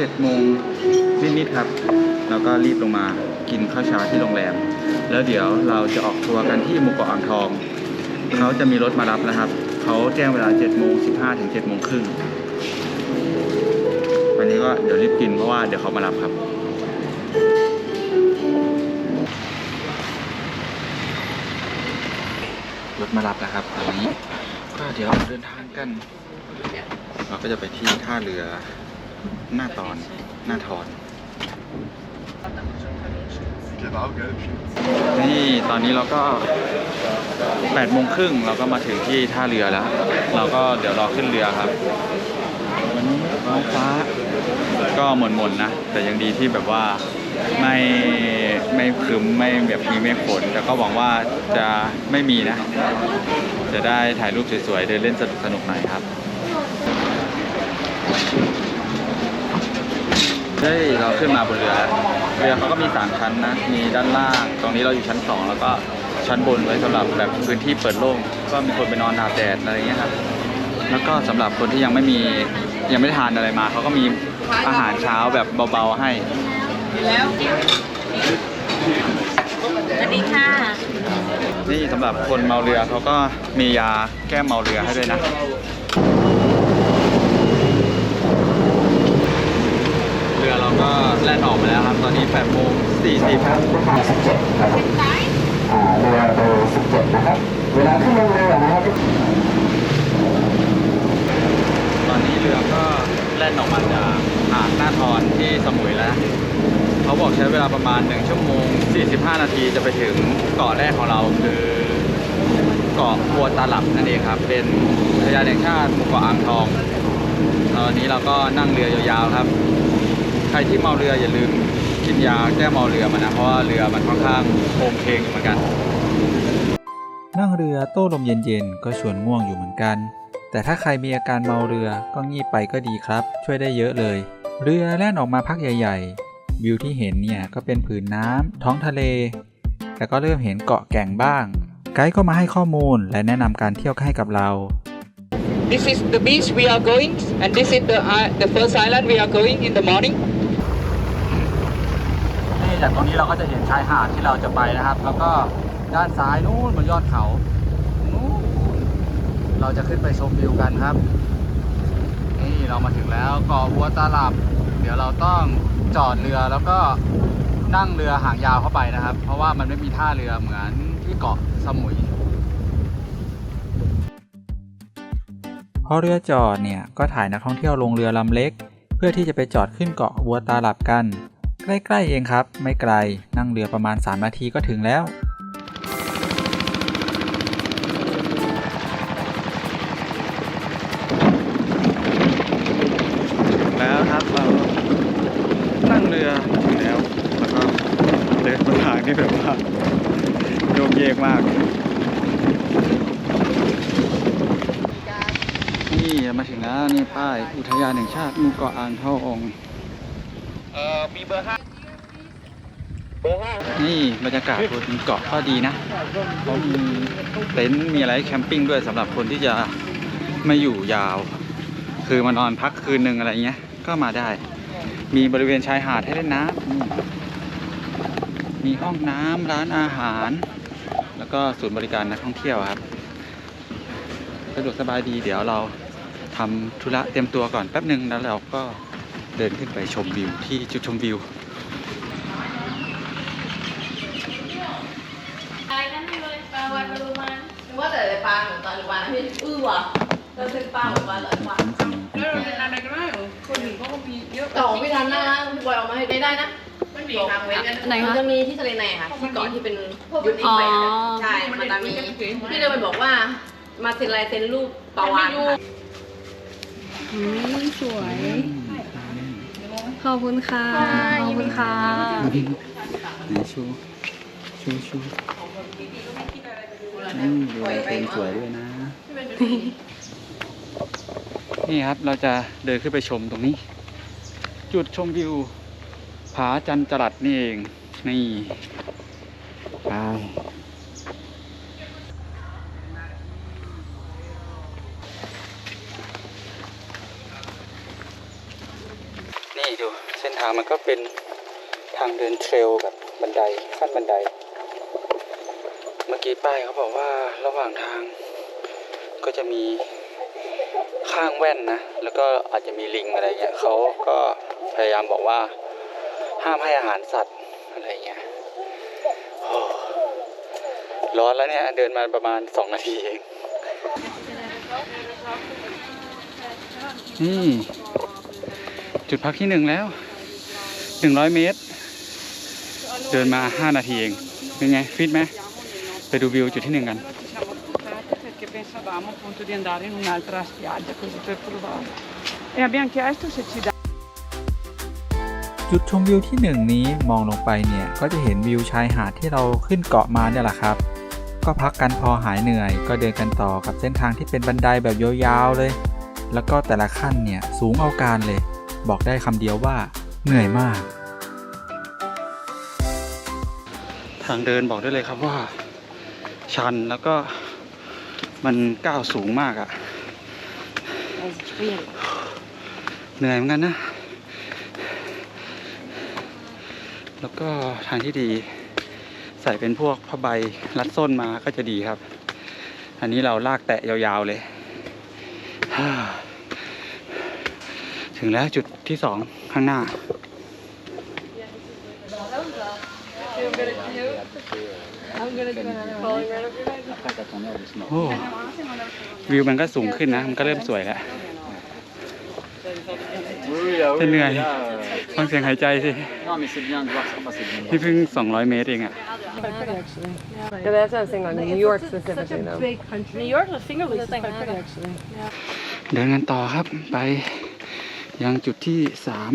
จ็ดโมงนิดๆครับ แล้วก็รีบลงมากินข้าวเช้าที่โรงแรม แล้วเดี๋ยวเราจะออกทัวร์กันที่หมู่เกาะอ่างทอง เขาจะมีรถมารับนะครับ เขาแจ้งเวลา7โมง15ถึง7โมงครึ่งวันนี้ก็เดี๋ยวรีบกินเพราะว่าเดี๋ยวเขามารับครับรถมารับนะครับตอนนี้ก็เดี๋ยวเดินทางกัน เราก็จะไปที่ท่าเรือ หน้าตอน หน้าทอน นี่ตอนนี้เราก็8โมงครึ่งเราก็มาถึงที่ท่าเรือแล้ว เราก็เดี๋ยวรอขึ้นเรือครับวันนี้ท้องฟ้าก็หม่นๆนะ แต่ยังดีที่แบบว่าไม่ไม่ครึ้มไม่แบบมีเมฆฝน แต่ก็หวังว่าจะไม่มีนะ จะได้ถ่ายรูปสวยๆ เดินเล่นสนุกๆหน่อยครับ เฮ้ยเราขึ้นมาบนเรือเรือเขาก็มีสามชั้นนะ มีด้านล่าง ตรงนี้เราอยู่ชั้นสองแล้วก็ชั้นบนไว้สำหรับแบบพื้นที่เปิดโล่งก็มีคนไปนอนอาบแดดอะไรอย่างเงี้ยครับ แล้วก็สำหรับคนที่ยังไม่มียังไม่ได้ทานอะไรมาเขาก็มีอาหารเช้าแบบเบาๆให้สวัสดีค่ะ นี่สำหรับคนเมาเรือเขาก็มียาแก้เมาเรือให้ด้วยนะ รือเราก็แล่นออกมาแล้วครับ ตอนนี้8โมง40ครับ17ครับอ่าเรือเบอร์17นะครับ เวลาขึ้นลงเรือนะครับ ตอนนี้เรือก็แล่นออกมาจากหาดหน้าทอนที่สมุยแล้วนะเขาบอกใช้เวลาประมาณ 1 ชั่วโมง 45 นาทีจะไปถึงเกาะแรกของเราคือเกาะบัวตาหลับนั่นเองครับ เป็นอุทยานแห่งชาติหมู่เกาะอ่างทอง ตอนนี้เราก็นั่งเรือยาวๆครับ ใครที่เมาเรืออย่าลืมกินยาแก้เมาเรือมานะ เพราะว่าเรือมันค่อนข้างโครงเคงอยู่เหมือนกัน นั่งเรือโต้ลมเย็นๆ ก็ชวนง่วงอยู่เหมือนกัน แต่ถ้าใครมีอาการเมาเรือก็งีบไปก็ดีครับ ช่วยได้เยอะเลย เรือแล่นออกมาพักใหญ่ๆ วิวที่เห็นเนี่ยก็เป็นผืนน้ำท้องทะเล แต่ก็เริ่มเห็นเกาะแก่งบ้าง ไกด์ก็มาให้ข้อมูลและแนะนำการเที่ยวให้กับเรา This is the beach we are going, and this is the i- the first island we are going in the morning. จากตรงนี้เราก็จะเห็นชายหาดที่เราจะไปนะครับ แล้วก็ด้านซ้ายนู้นบนยอดเขานู้นเราจะขึ้นไปชมวิวกันครับ นี่เรามาถึงแล้วเกาะบัวตาหลับ เดี๋ยวเราต้องจอดเรือแล้วก็นั่งเรือหางยาวเข้าไปนะครับ เพราะว่ามันไม่มีท่าเรือเหมือนที่เกาะสมุยพอเรือจอดเนี่ยก็ถ่ายนักท่องเที่ยวลงเรือลำเล็ก เพื่อที่จะไปจอดขึ้นเกาะบัวตาหลับกัน ใกล้ๆเองครับ ไม่ไกลนั่งเรือประมาณ 3 นาทีก็ถึงแล้ว แล้วครับเรานั่งเรือถึงแล้วแล้วก็เดินบนทางที่แบบว่าโยกเยกมาก นี่มาถึงแล้วนี่ป้ายอุทยานแห่งชาติหมู่เกาะอ่างทอง เอ่อมีเบอร์ห้านี่บรรยากาศบนเกาะก็ดีนะเขามีเต็นท์มีอะไรให้แคมปิ้งด้วยสำหรับคนที่จะไม่อยู่ยาว คือมานอนพักคืนหนึ่งอะไรเงี้ย ก็มาได้ มีบริเวณชายหาดให้เล่นน้ำอืมมีห้องน้ำร้านอาหาร แล้วก็ศูนย์บริการนักท่องเที่ยวครับสะดวกสบายดีเดี๋ยวเราทำธุระเตรียมตัวก่อนแป๊บหนึ่งแล้วเราก็ เดินขึ้นไปชมวิวที่จุดชมวิวอะไรนั่นเลยปลาวันปลาลูมันหรือว่าแต่ปลาหนูตอนหรือปลาพี่อื้อว่ะเราเป็นปลาหรือปลาหรือปลาแล้วเราเป็นอะไรก็ได้เหรอคนอื่นเขาก็มีเยอะแต่ของพี่ทันนะพี่บอยเอามาให้ไม่ได้นะไม่มีทางเว้นกันไหนมันจะมีที่ทะเลในค่ะที่เกาะที่เป็นยุทธไปนะใช่มันจะมีพี่เลยไปบอกว่า มาเซ็นลายเซ็นรูปปลาวานค่ะอืมสวย ขอบคุณค่ะ ขอบคุณค่ะ ไหนชูชูชูอืมดูลายเซ็นสวยด้วยนะ นี่ครับเราจะเดินขึ้นไปชมตรงนี้ จุดชมวิว ผาจันจรัดนี่เอง นี่ไปนี่ ดู เส้นทาง มันก็เป็นทางเดินเทรลแบบบันไดขั้นบันได เมื่อกี้ป้ายเขาบอกว่าระหว่างทางก็จะมีข้างแว่นนะ แล้วก็อาจจะมีลิงอะไรเงี้ยเขาก็พยายามบอกว่าห้ามให้อาหารสัตว์อะไรเงี้ยร้อนแล้วเนี่ย เดินมาประมาณสองนาทีเองนี่จุดพักที่หนึ่งแล้ว หนึ่งร้อยเมตร เดินมาห้านาทีเอง เป็นไง ฟิตไหม ไปดูวิวจุดที่หนึ่งกัน siamo portate perché pensavamo appunto di andare in un'altra spiaggia così per provare. E abbiamo chiesto se ci จุดชมวิวที่หนึ่งนี้มองลงไปเนี่ยก็จะเห็นวิวชายหาดที่เราขึ้นเกาะมาเนี่ยแหละครับ ก็พักกันพอหายเหนื่อย ก็เดินกันต่อกับเส้นทางที่เป็นบันไดแบบยาวๆเลย แล้วก็แต่ละขั้นเนี่ยสูงเอาการเลย บอกได้คำเดียวว่า เหนื่อยมาก ทางเดินบอกได้เลยครับว่า ชันแล้วก็มันก้าวสูงมากอะเหนื่อยเหมือนกันนะ แล้วก็ทางที่ดี ใส่เป็นพวกผ้าใบรัดส้นมาก็จะดีครับ อันนี้เราลากแตะยาวๆเลยฮ่าถึงแล้วจุดที่สอง ข้างหน้า โอ้วิวมันก็สูงขึ้นนะ มันก็เริ่มสวยแล้วจะเหนื่อยฟังเสียงหายใจสินี่เพิ่ง 200 เมตรเองอะ Yeah, that's what I'm saying, like New York specifically though. big country. New York, the Finger Lakes is quite pretty actually. เดินกันต่อครับไป ยังจุดที่สาม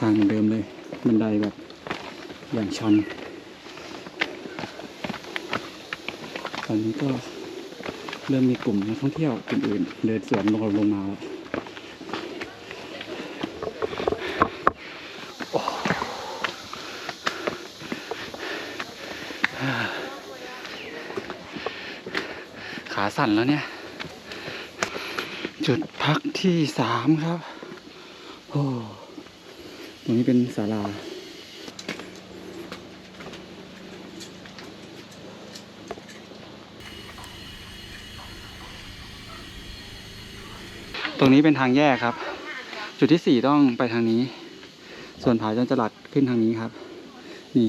ทางเดิมเลย บันไดแบบอย่างชัน ตอนนี้ก็เริ่มมีกลุ่มนักท่องเที่ยวกลุ่มอื่น เดินสวนลงลงมาแล้วโอ้ขาสั่นแล้วเนี่ย จุดพักที่สามครับ โอ้ตรงนี้เป็นศาลา ตรงนี้เป็นทางแยกครับ จุดที่สี่ต้องไปทางนี้ ส่วนผาจันจรัดขึ้นทางนี้ครับ นี่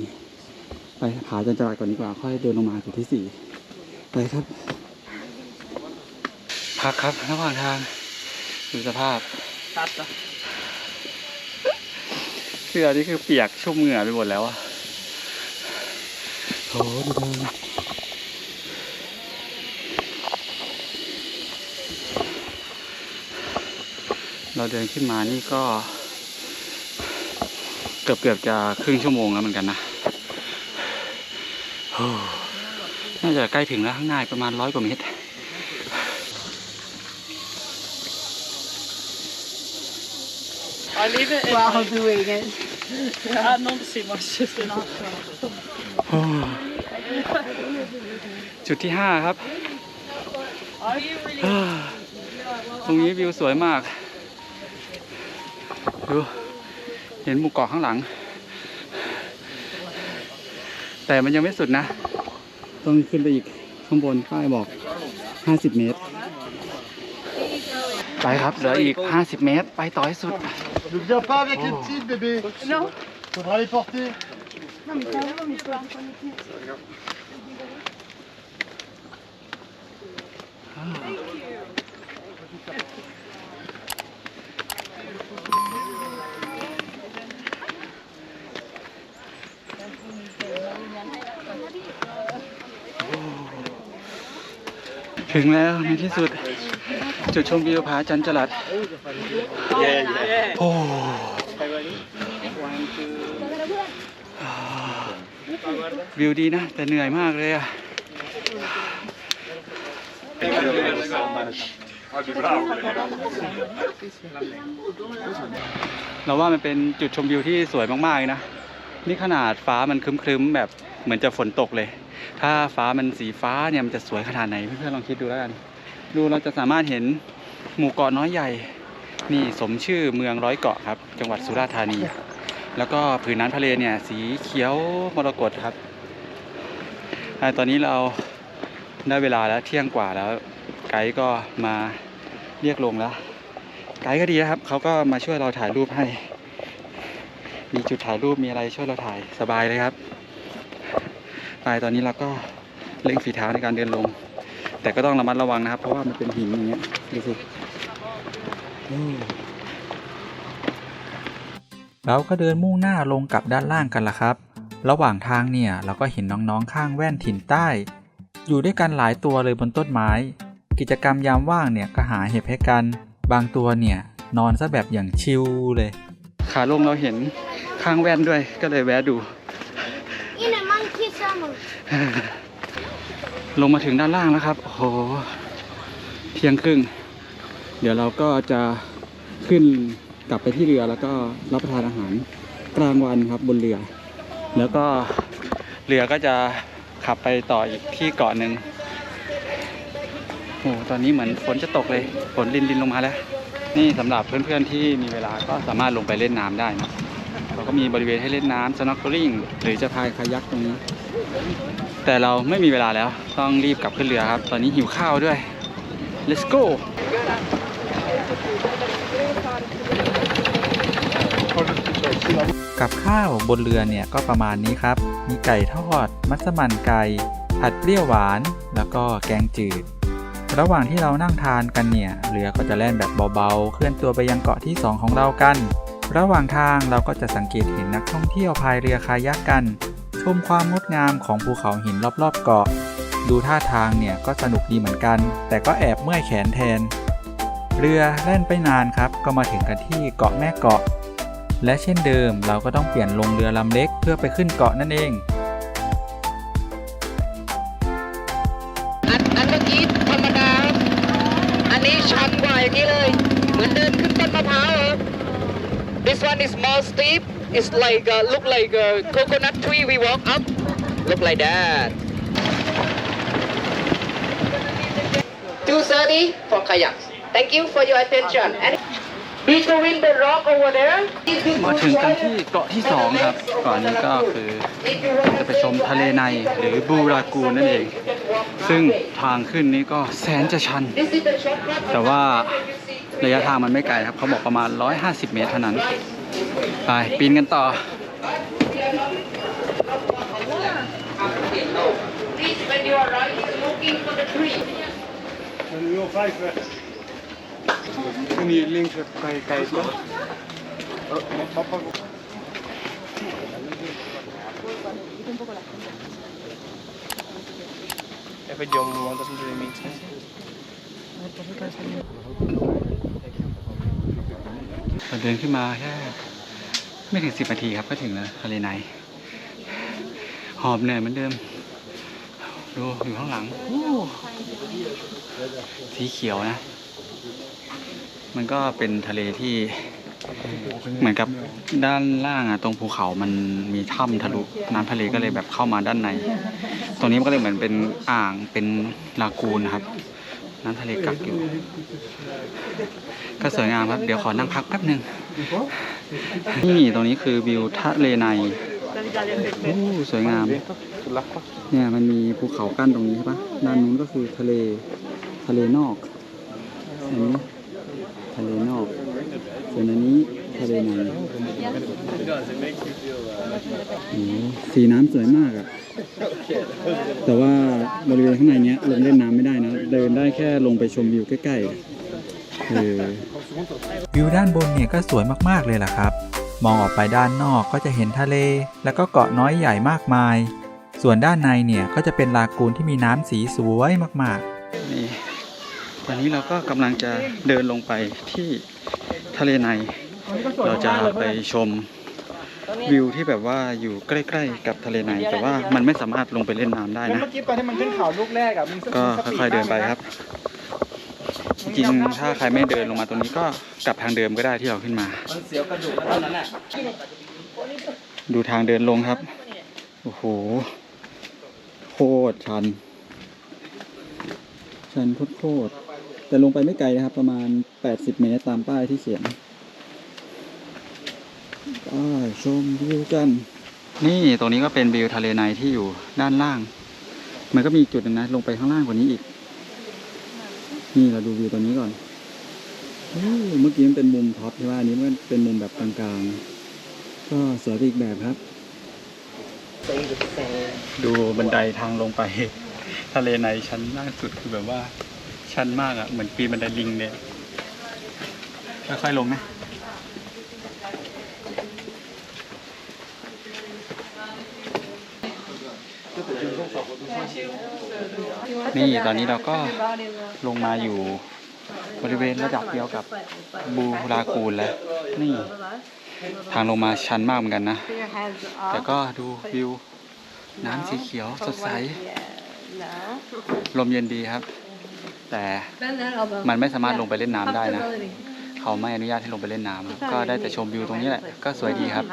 ไปผาจันจรัดก่อนดีกว่า ค่อยเดินลงมาจุดที่สี่ไปครับ พักครับระหว่างทางดูสภาพเสื้อนี่คือเปียกชุ่มเหงื่อไปหมดแล้วอะโหดูทางเราเดินขึ้นมานี่ก็ เกือบเกือบๆจะครึ่งชั่วโมงแล้วเหมือนกันนะโอ้น่าจะใกล้ถึงแล้วข้างหน้าอีกประมาณร้อยกว่าเมตร I leave it in While doing it. Ah, non, sì, ma c'è se no. โอ้จุดที่ห้าครับ ตรงนี้วิวสวยมาก ดู เห็นหมู่เกาะข้างหลัง แต่มันยังไม่สุดนะ ต้องขึ้นไปอีกข้างบนป้ายบอก 50 เมตร ไปครับ เหลืออีก 50 เมตร ไปต่อให้สุด Ne viens pas avec les petites, bébé. Non. Faudra les porter. ถึงแล้วในที่สุด จุดชมวิวผาจันจรัดโอ้วิวดีนะ แต่เหนื่อยมากเลยอะเราว่ามันเป็นจุดชมวิวที่สวยมากๆเลยนะ นี่ขนาดฟ้ามันครึ้มๆแบบเหมือนจะฝนตกเลย ถ้าฟ้ามันสีฟ้าเนี่ยมันจะสวยขนาดไหนเพื่อนๆลองคิดดูแล้วกัน ดูเราจะสามารถเห็นหมู่เกาะน้อยใหญ่นี่สมชื่อเมืองร้อยเกาะครับ จังหวัดสุราษฎร์ธานี แล้วก็ผืนน้ำทะเลเนี่ยสีเขียวมรกตครับอ่าตอนนี้เราได้เวลาแล้วเที่ยงกว่าแล้ว ไกด์ก็มาเรียกลงแล้ว ไกด์ก็ดีนะครับ เขาก็มาช่วยเราถ่ายรูปให้ มีจุดถ่ายรูปมีอะไรช่วยเราถ่ายสบายเลยครับ ไปตอนนี้เราก็เร่งฝีเท้าในการเดินลง แต่ก็ต้องระมัดระวังนะครับ เพราะว่ามันเป็นหินอย่างเงี้ยดูสิอืมเราก็เดินมุ่งหน้าลงกลับด้านล่างกันละครับ ระหว่างทางเนี่ยเราก็เห็นน้องๆข้างแว่นถิ่นใต้ อยู่ด้วยกันหลายตัวเลยบนต้นไม้ กิจกรรมยามว่างเนี่ยก็หาเห็บให้กัน บางตัวเนี่ยนอนซะแบบอย่างชิลเลย ขาลงเราเห็นข้างแว่นด้วยก็เลยแวะดู In a monkey summer ลงมาถึงด้านล่างแล้วครับ โอ้โห เที่ยงครึ่ง เดี๋ยวเราก็จะขึ้นกลับไปที่เรือแล้วก็รับประทานอาหารกลางวันครับบนเรือ แล้วก็เรือก็จะขับไปต่ออีกที่เกาะหนึ่งโอ้โหตอนนี้เหมือนฝนจะตกเลย ฝนลินลินลงมาแล้ว นี่สำหรับเพื่อนๆที่มีเวลาก็สามารถลงไปเล่นน้ำได้นะเราก็มีบริเวณให้เล่นน้ำ snorkeling หรือจะพายคายักตรงนี้ แต่เราไม่มีเวลาแล้วต้องรีบกลับขึ้นเรือครับ ตอนนี้หิวข้าวด้วย let's go กับข้าวบนเรือเนี่ยก็ประมาณนี้ครับ มีไก่ทอด มัสมั่นไก่ ผัดเปรี้ยวหวาน แล้วก็แกงจืด ระหว่างที่เรานั่งทานกันเนี่ย เรือก็จะแล่นแบบเบาๆ เคลื่อนตัวไปยังเกาะที่ 2 ของเรากัน ระหว่างทางเราก็จะสังเกตเห็นนักท่องเที่ยวพายเรือคายักกัน ชมความงดงามของภูเขาหินรอบๆเกาะ ดูท่าทางเนี่ยก็สนุกดีเหมือนกัน แต่ก็แอบเมื่อยแขนแทน เรือแล่นไปนานครับ ก็มาถึงกันที่เกาะแม่เกาะ และเช่นเดิมเราก็ต้องเปลี่ยนลงเรือลำเล็กเพื่อไปขึ้นเกาะนั่นเองอันอันเมื่อกี้ธรรมดา อันนี้ชันกว่าอย่างนี้เลย เหมือนเดินขึ้นต้นมะพร้าว This one is more steep It's like uh, look like a coconut tree we walk up look like that 230 for kayaks Thank you for your attention and between the rock over there มาถึงกันที่เกาะที่2ครับเกาะนี้ก็คือจะไปชมทะเลในหรือบูรากูนนั่นเอง ซึ่งทางขึ้นนี้ก็แสนจะชัน This is the shortcut แต่ว่าระยะทางมันไม่ไกลครับ เขาบอกประมาณ 150 เมตรเท่านั้น ไปปีนกันต่อ Please when you are riding looking for the tree มีลิงก์ไกลไกลตัว If it young one doesn't really make sense. เราเดินขึ้นมาแค่ไม่ถึงสิบนาทีครับก็ถึงแล้วทะเลในหอบเหนื่อยเหมือนเดิม ดูอยู่ข้างหลังสีเขียวนะ มันก็เป็นทะเลที่เหมือนกับด้านล่างอะตรงภูเขามันมีถ้ำทะลุน้ำทะเลก็เลยแบบเข้ามาด้านใน ตรงนี้มันก็เลยเหมือนเป็นอ่างเป็นลากูนครับ น้ำทะเลกักอยู่ ก็สวยงามครับ เดี๋ยวขอนั่งพักแป๊บหนึ่งนี่ตรงนี้คือวิวทะเลในโอ้สวยงาม เนี่ยมันมีภูเขากั้นตรงนี้ใช่ปะด้านนู้นก็คือทะเลทะเลนอกอันนี้ทะเลนอกส่วนอันนี้ทะเลในโอ้สีน้ำสวยมากอะแต่ว่าบริเวณข้างในเนี้ยลงเล่นน้ำไม่ได้นะ เดินได้แค่ลงไปชมวิวใกล้ๆ วิวด้านบนเนี่ยก็สวยมากๆเลยล่ะครับ มองออกไปด้านนอกก็จะเห็นทะเล แล้วก็เกาะน้อยใหญ่มากมาย ส่วนด้านในเนี่ยก็จะเป็นลากูนที่มีน้ำสีสวยมากๆ นี่ตอนนี้เราก็กำลังจะเดินลงไปที่ทะเลใน เราจะไปชมวิวที่แบบว่าอยู่ใกล้ ๆ กับทะเลใน แต่ว่ามันไม่สามารถลงไปเล่นน้ำได้นะเมื่อกี้ตอนที่มันขึ้นเขาลูกแรกอะมึงก็ค่อยๆเดินไปครับจ ริงๆ ถ้าใครไม่เดินลงมาตรงนี้ก็กลับทางเดิมก็ได้ที่เราขึ้นมา เสียวกระดูกตอนนั้นอะ ดูทางเดินลงครับ โอ้โห โคตรชัน ชันโคตรแต่ลงไปไม่ไกลนะครับ ประมาณ 80 เมตรตามป้ายที่เขียนไปชมวิวกัน นี่ตรงนี้ก็เป็นวิวทะเลในที่อยู่ด้านล่าง มันก็มีจุดนึงนะ ลงไปข้างล่างกว่านี้อีก นี่เราดูวิวตรงนี้ก่อนอู้เมื่อกี้มันเป็นมุมท็อปใช่ไหมอันนี้มันเป็นมุมแบบกลางๆ ก็สวยไปอีกแบบครับ ดูบันไดทางลงไป ทะเลในชั้นล่างสุดคือแบบว่า ชันมากอะ่ะ เหมือนปีนบันไดลิงเลยค่อยๆลงนะ นี่ตอนนี้เราก็ลงมาอยู่บริเวณระดับเดียวกับบูรากูลแล้ว นี่ ทางลงมาชันมากเหมือนกันนะ แต่ก็ดูวิว น้ำสีเขียวสดใส ลมเย็นดีครับ แต่มันไม่สามารถลงไปเล่นน้ำได้นะ เขาไม่อนุญาตให้ลงไปเล่นน้ำก็ได้แต่ชมวิวตรงนี้แหละ ก็สวยดีครับ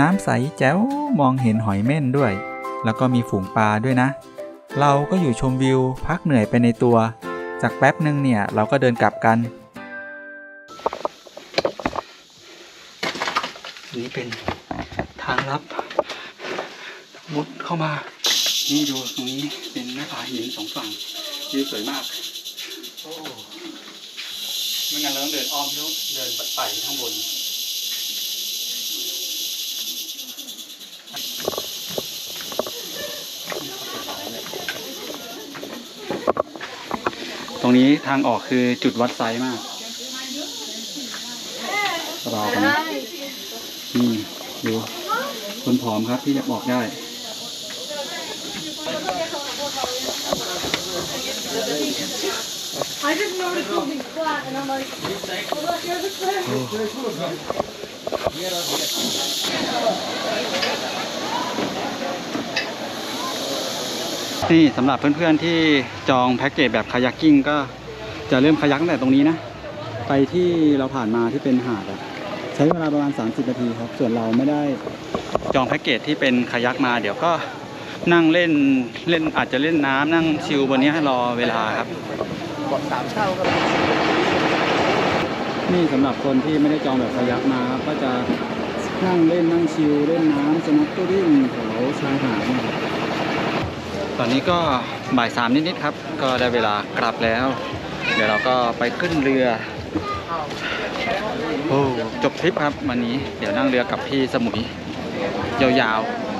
น้ำใสแจ๋วมองเห็นหอยเม่นด้วย แล้วก็มีฝูงปลาด้วยนะ เราก็อยู่ชมวิวพักเหนื่อยไปในตัว จากแป๊บหนึ่งเนี่ยเราก็เดินกลับกันนี่เป็นทางลับมุดเข้ามา นี่ดูตรงนี้เป็นหน้าผาหินสองฝั่งวิวสวยมากโอ้ไม่งั้นเราต้องเดินอ้อมแล้วเดินไต่ข้างบน ตรงนี้ทางออกคือจุดวัดไซส์มากรอกันนะนี่ดูคนผอมครับที่จะบอกได้ นี่สำหรับเพื่อนๆที่จองแพ็กเกจแบบคายักกิ้งก็จะเริ่มคายักตั้งแต่ตรงนี้นะ ไปที่เราผ่านมาที่เป็นหาดอะใช้เวลาประมาณ 30 นาทีครับ ส่วนเราไม่ได้จองแพ็กเกจที่เป็นคายักมา เดี๋ยวก็นั่งเล่นเล่นอาจจะเล่นน้ำนั่งชิลบนนี้ให้รอเวลาครับกดสามเท่าครับนี่สำหรับคนที่ไม่ได้จองแบบคายักมาครับก็จะนั่งเล่นนั่งชิลเล่นน้ำสน็อกเกิลิ่งแถวชายหาดนะครับ ตอนนี้ก็บ่ายสามนิดๆครับ ก็ได้เวลากลับแล้ว เดี๋ยวเราก็ไปขึ้นเรือโอ้จบทริปครับวันนี้เดี๋ยวนั่งเรือกลับที่สมุย ยาวๆ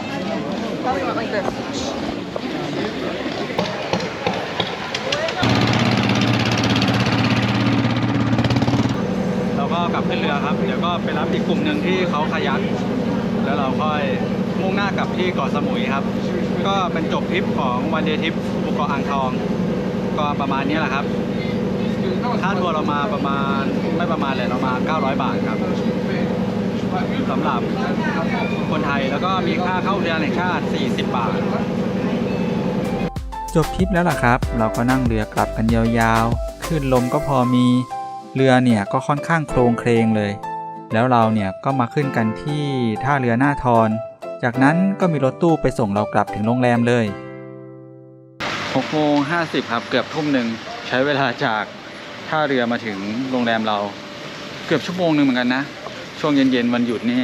เราก็กลับขึ้นเรือครับ เดี๋ยวก็ไปรับอีกกลุ่มหนึ่งที่เขาคายักแล้วเราค่อย งหน้ากลับที่เกาะสมุยครับ ก็เป็นจบทริปของวันเดย์ทริปภูเกาะอ่างทอง ก็ประมาณนี้แหละครับค่าทัวร์เรามาประมาณไม่ประมาณเลยเรามา 900 บาทครับสำหรับคนไทยแล้วก็มีค่าเข้าเรือแห่งชาติ 40 บาท จบทริปแล้วล่ะครับ เราก็นั่งเรือกลับกันยาวๆขึ้นลมก็พอมีเรือเนี่ยก็ค่อนข้างโครงเคลงเลย แล้วเราเนี่ยก็มาขึ้นกันที่ท่าเรือหน้าทอน จากนั้นก็มีรถตู้ไปส่งเรากลับถึงโรงแรมเลย6โมง50 ครับ เกือบทุ่มหนึ่งใช้เวลาจากท่าเรือมาถึงโรงแรมเรา เกือบชั่วโมงหนึ่งเหมือนกันนะ ช่วงเย็นๆวันหยุดนี่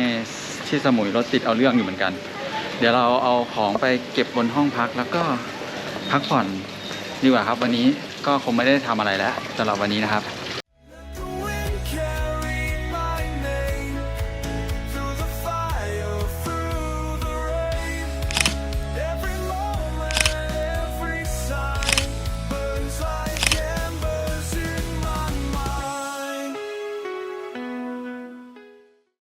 ที่สมุยรถติดเอาเรื่องอยู่เหมือนกัน เดี๋ยวเราเอาของไปเก็บบนห้องพักแล้วก็พักผ่อนดีกว่าครับ วันนี้ก็คงไม่ได้ทำอะไรแล้วสำหรับวันนี้นะครับ